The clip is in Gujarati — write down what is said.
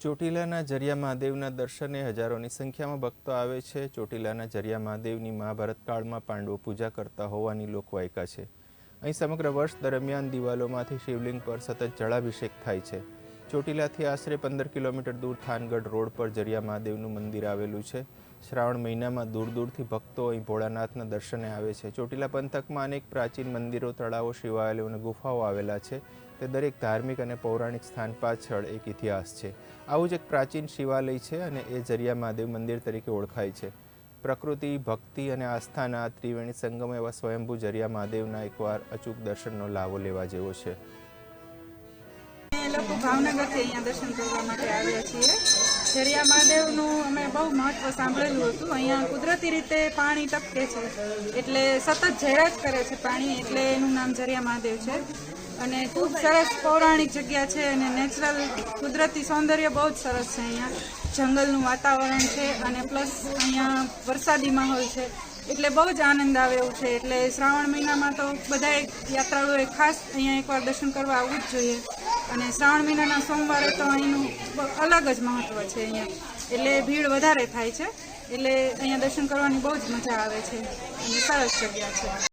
ચોટીલાના જરિયા મહાદેવના દર્શને હજારોની સંખ્યામાં ભક્તો આવે છે. ચોટીલાના જરિયા મહાદેવની મહાભારત કાળમાં પાંડવો પૂજા કરતા હોવાની લોકવાયકા છે. અહીં સમગ્ર વર્ષ દરમિયાન દિવાલોમાંથી શિવલિંગ પર સતત જળાભિષેક થાય છે. ચોટીલાથી આશરે પંદર કિલોમીટર દૂર થાનગઢ રોડ પર જરિયા મહાદેવનું મંદિર આવેલું છે. શ્રાવણ મહિનામાં દૂર દૂરથી ભક્તો અહીં ભોળાનાથના દર્શને આવે છે. ચોટીલા પંથકમાં અનેક પ્રાચીન મંદિરો, તળાવો, શિવાલયો અને ગુફાઓ આવેલા છે. તે દરેક ધાર્મિક અને પૌરાણિક સ્થાન પાછળ એક ઇતિહાસ છે. આવું જ એક પ્રાચીન શિવાલય છે અને એ જરિયા મહાદેવ મંદિર તરીકે ઓળખાય છે. પ્રકૃતિ, ભક્તિ અને આસ્થાના ત્રિવેણી સંગમ એવા સ્વયંભૂ જરિયા મહાદેવના એકવાર અચૂક દર્શનનો લાવો લેવા જેવો છે. અમે લોકો ભાવનગરથી અહીંયા દર્શન કરવા માટે આવ્યા છીએ. ઝરિયા મહાદેવનું અમે બહુ મહત્વ સાંભળેલું હતું. અહીંયા કુદરતી રીતે પાણી ટપકે છે. એટલે સતત ઝેરા જ કરે છે પાણી, એટલે એનું નામ ઝરિયા મહાદેવ છે. અને ખૂબ સરસ પૌરાણિક જગ્યા છે અને નેચરલ કુદરતી સૌંદર્ય બહુ જ સરસ છે અહીંયા. જંગલનું વાતાવરણ છે અને પ્લસ અહીંયા વરસાદી માહોલ છે. એટલે બહુ જ આનંદ આવે એવું છે. એટલે શ્રાવણ મહિનામાં તો બધાએ યાત્રાળુઓએ ખાસ અહીંયા એકવાર દર્શન કરવા આવવું જ જોઈએ. અને શ્રાવણ મહિનાના સોમવારે તો અહીંનું અલગ જ મહત્વ છે અહીંયા. એટલે ભીડ વધારે થાય છે. એટલે અહીંયા દર્શન કરવાની બહુ જ મજા આવે છે. અને સરસ જગ્યા છે.